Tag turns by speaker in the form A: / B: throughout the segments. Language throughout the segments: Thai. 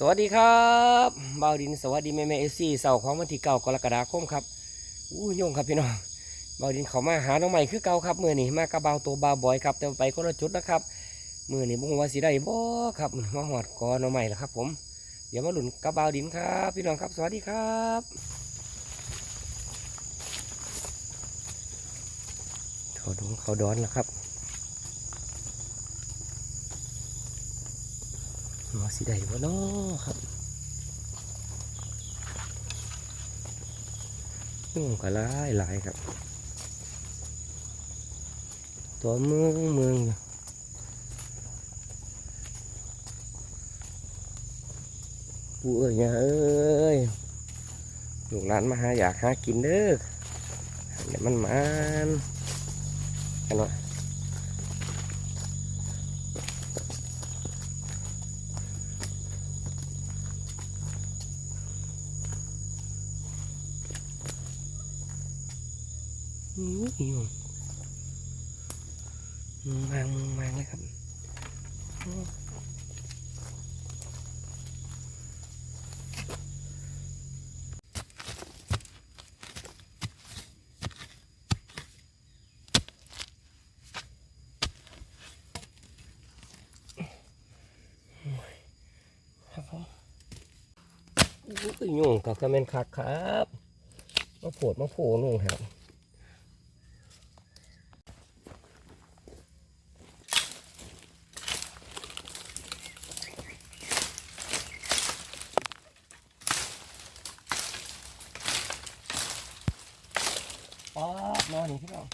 A: สวัสดีครับบ่าวดินสวัสดีแม่แม่เอฟซีเสาร์ของวันที่เก้ากรกฎาคมครับอู้ยงครับพี่น้องบ่าวดินเขามาหาน้องใหม่คือเก่าครับมือนี่มากระเบาวตัวบาวบอยครับแต่ไปคนละจุดนะครับมือนี่บุ้งว่าสิได้บ่ครับมาหอดกอน้องใหม่แล้วครับ ผมเดี๋ยวมาหลุนกระบาวดินครับ พี่น้องครับ สวัสดีครับเขาดงเขาดอนแล้วครับ ว่าสิได้บ่เนาะครับยุ่งก็หลายหลายครับ ตัวเมืองเมืองปู่เอ้ยเนี่ยเอ้ยลูกหลานมาหาอยากหากินเด้อเดี๋ยวมันมันกันวะอู้ย ยุ่งมึงมางมึงมางเลยครับครับผมอู้ยยุ่งกับกระเมนคักครับ มาโผดมาโผล่นุ่งครับ ป๊อดนอนนี่พี่น้อง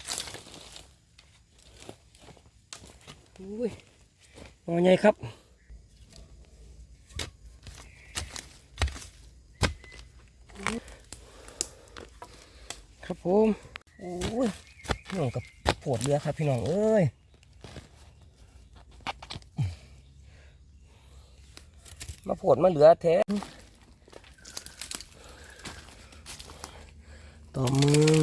A: อุ้ยนอนใหญ่ครับครับผมโอ้ยพี่น้องกับโผดเรือครับพี่น้องเอ้ยมาโผดมาเหลือแท้ต่อมือ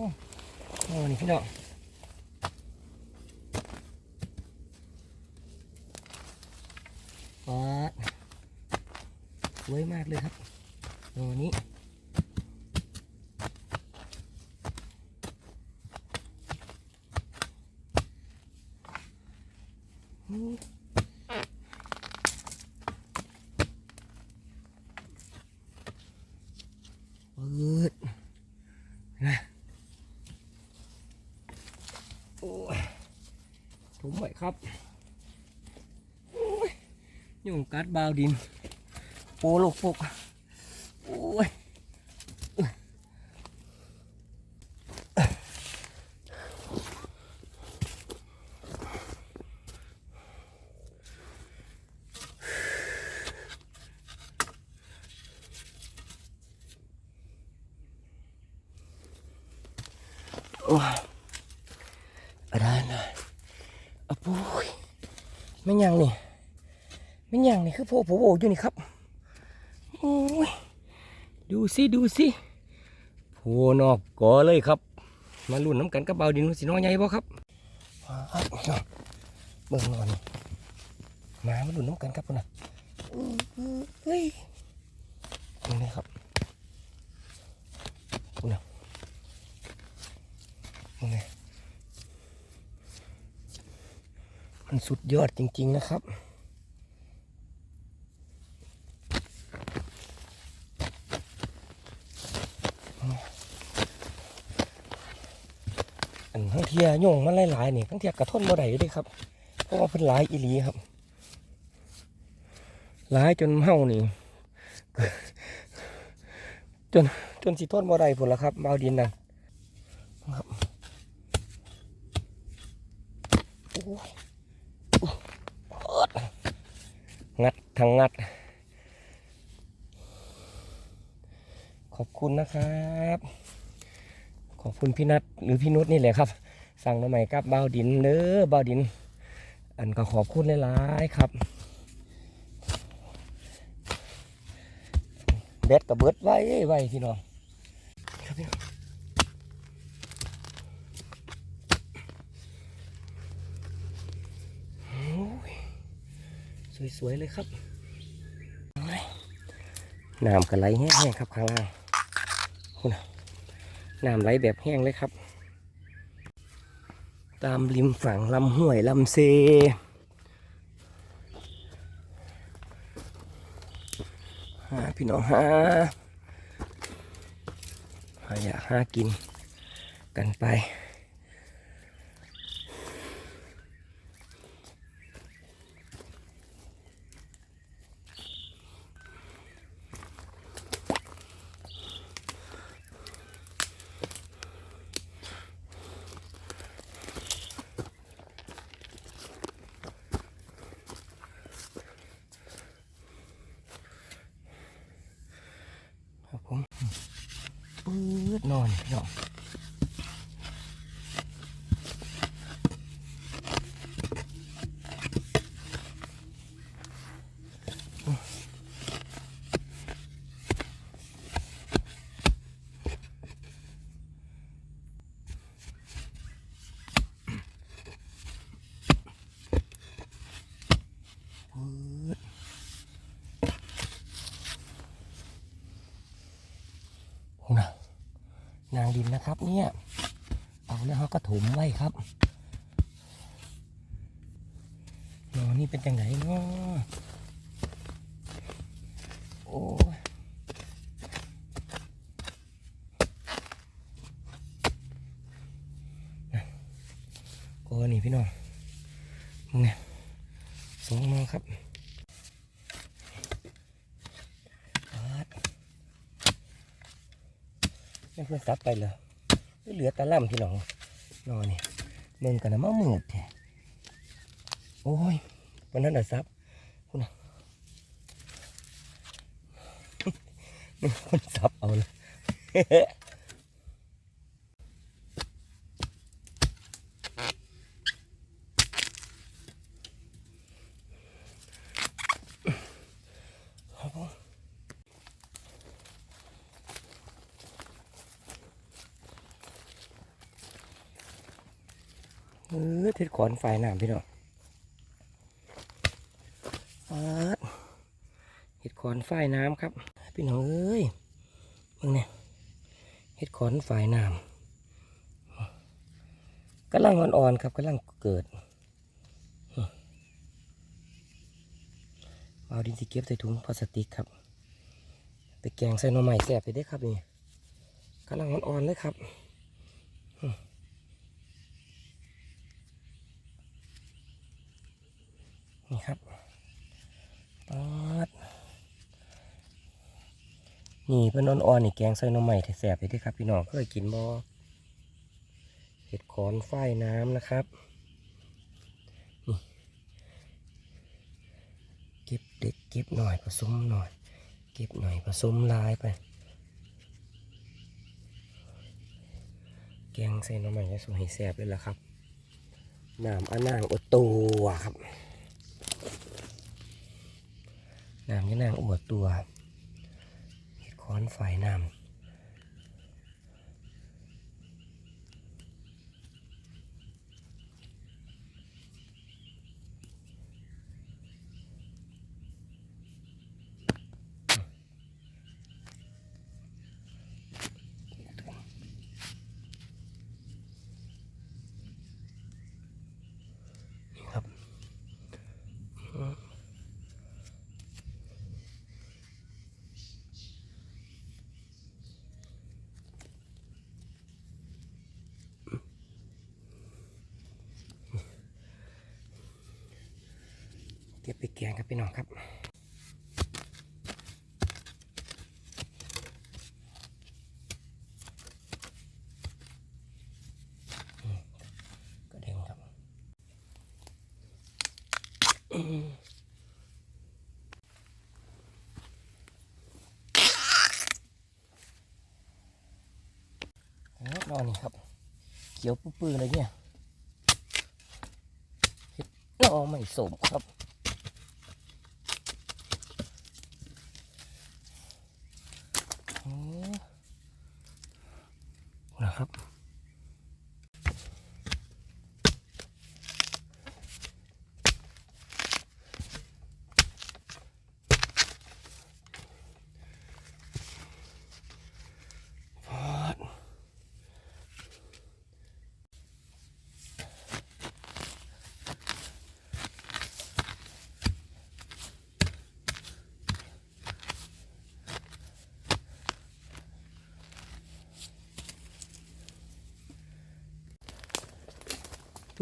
A: โอ้นี่พี่น้องป๊าสวยมากเลยครับโอ้นี้อืมเปิดนะ โอ้ย ถุงไหวครับยุ่งกัดบาวดิน โปโลกโปกโอ้ยโอ้ย อะไรนะอะปุ้ย ไม่ยังนี่ไม่ยังนี่คือโพโผโบอยู่นี่ครับโอ้ยดูสิดูสิโพนอกก่อเลยครับ มาลุ่นน้ำกันกับเบาดินสิน้อยใหญ่บ่ครับเบิ่งนอนมามาลุ่นน้ำกันครับนน่ะเฮ้ยนี่เลยครับพุ่นน่ะนี่เลย มันสุดยอดจริง ๆ นะครับ อันทั้งเทียโยงมันหลายๆนี่ทั้งเทียกระท่นบ่ได้อยู่เด้วยครับ เพราะว่าเพิ่นหลายอีหลีครับ หลายจนเฮานี่ จนจนสิทนบ่ได้พุ่นละครับบาดินนั่นครับโอ้ย งัด ทั้งงัด ขอบคุณนะครับ ขอบคุณพี่นัทหรือพี่นุชนี่แหละครับ สั่งมาใหม่กับเบาดินเด้อเบาดิน อันก็ขอบคุณหลายๆครับเบ็ดกับเบิดไว้ไว้พี่น้องครับพี่น้องโอ้ย สวยๆเลยครับน้ำกระไหลแห้งๆครับข้างล่างคุณน้ำไหลแบบแห้งเลยครับ ตามริมฝั่งลำห้วยลำเซ หาพี่น้องหาหาอยากหากินกันไป ดนอนพี่น้องปื๊ด โอ้นะนาง ดินนะครับ เนี่ย เอาแล้วเขาก็ถมไว้ครับนอนี่เป็นจังไหนเนาะโอ้ก็นี่พี่น้องมึงเนี่ยสองนอครับปัด เพื่อนซับไปเลยเหลือแตะล่ำพี่น้องนอนนี่เบิ่งกันนะมาเมือดแท้โอ้ยวันนั้นอะซับคุณน่ะมันคนซับเอาเลย ครับผม เอทิศขอนไฟน้ำพี่น้องเห็ดขอนไฟน้ำครับ พี่น้องเอ้ยมึงเนี่ยเห็ดขอนไฟน้ำกำลังอ่อนๆครับกำลังเกิดเอาดินสีเก็บใส่ถุงพลาสติกครับ ไปแกงใส่หน่อไม้แซ่บไปได้ครับนี่กำลังอ่อนๆเลยครับ นี่ครับปัดนี่เป็นนอ่อนๆนี่แกงใส่น่อใหม่แสบเลยเด้อครับ พี่น้องเคยกินบ่เห็ดขอนฝ้ายน้ำนะครับนี่เก็บเด็กเก็บหน่อยผสมหน่อย เก็บหน่อยผสมลายไป แกงใส่น่อใหม่จะสวยแสบเลยล่ะครับน้ำอันนางอดตัวครับ น้ำยะนางอวดตัวเห็ดค้อนไฟน้ำ ก็บไปแกงครับพี่น้องครับก็แดงครับนอนครับ เขียวปื้อๆเลยเนี่ยเห็ดนอไม่สมครับ นะครับ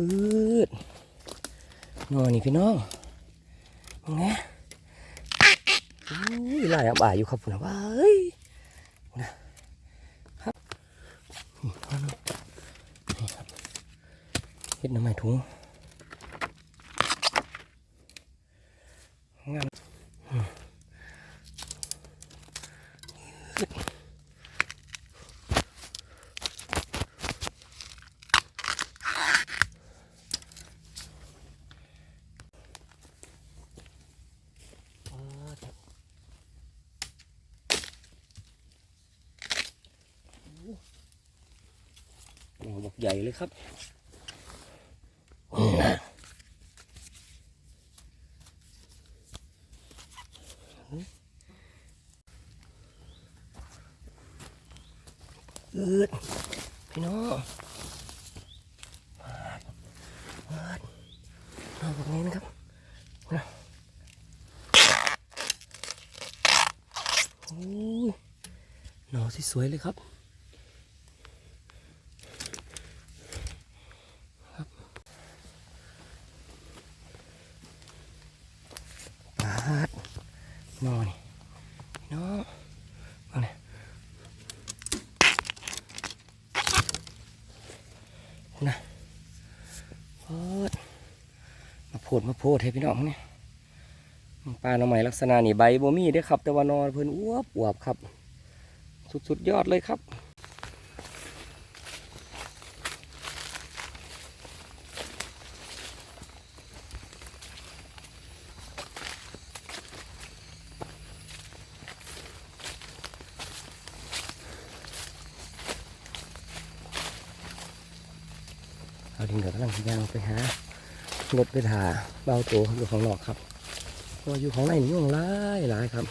A: ปืดนอนนี่พี่น้องมองไงอุ้ยลายอับ่ายอยู่ครับผมนะว้าเฮ้ยเฮ็ดน้ำไม้ถุงงาม บอกใหญ่เลยครับอืดพี่น้องปาดปาดนอนแบบนี้นะครับนะโอ้ยหนอที่สวยเลยครับปาดนอนนี่พี่น้องมาเนี่ย นะโพด มาโพดมาโพดให้พี่น้องเนี่ยปลาหน่อไม้ลักษณะนี่ใบบ่มีได้ครับ แต่ว่านอนเพิ่นอ้วบอวบครับ สุดๆยอดเลยครับ เอาดินกับกำลังยางไปหารถไปถ่าเบาตัวอยู่ข้างนอกครับเพราะอยู่ของในนี่ยุ่งหลายหลายครับ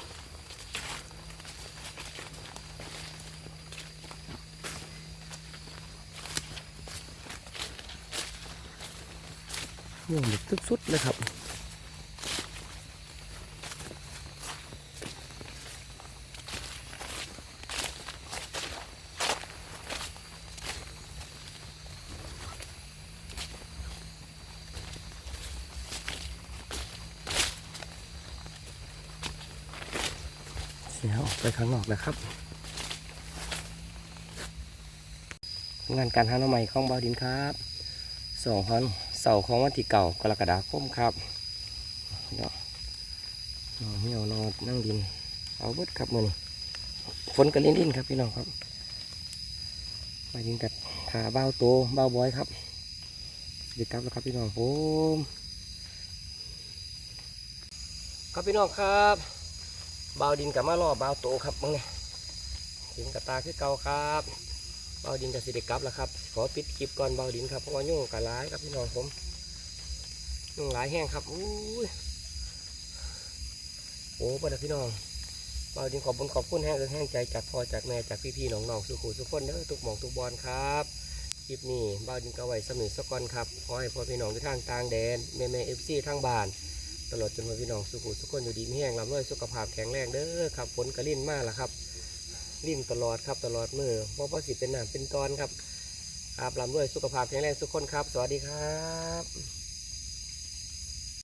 A: ยุ่งแบบสุดๆเลยครับ เสียออกไปข้างนอกแล้วครับ งานการหาหน่อไม้ของบาวดินครับสองฮันเสาร์ของวันที่เก่ากรกฎาคมครับเนาะเหี่ยวนอนนั่งดิน เอาเบิดครับมือฝนกระลินดินครับพี่น้องครับไปดินกับขาเบ้าโตเบ้าบอยครับสวัสดีครับแล้วครับพี่น้องผมครับพี่น้องครับ บาวดินกับมารอเบาวโตครับมึงเนี่ยถึงกับตาคือเก่าครับเบาวดินกับสิเด็กกลับแล้วครับขอปิดคลิปก่อนเบาวดินครับเพราะว่ายุ่งกับร้ายครับพี่น้องผมยุ่งหลายแห้งครับอุ้ยโอ้ปะเดี๋ยวพี่น้องเบาวดินขอบคุญขอบคุณแห้งเอิ้นแห้งใจจากพ่อจากแม่จากพี่ๆน้องๆสุขุสุขคนเด้อทุกหมองทุกบอลครับคลิปนี้เบาวดินก็ไว้สมิสกอนครับขอให้พ่อพี่น้องที่ทางต่างแดนแม่แม่เอฟซีทางบ้าน ตลอดจนวันพี่น้องสุขุสุขคนอยู่ดีมีแห้งลำด้วยสุขภาพแข็งแรงเด้อครับฝนกระลิ่นมากละครับลิ่นตลอดครับตลอดมือเพราะว่าสิเป็นหนามเป็นตอนครับครับลำด้วยสุขภาพแข็งแรงทุกคนครับ สวัสดีครับ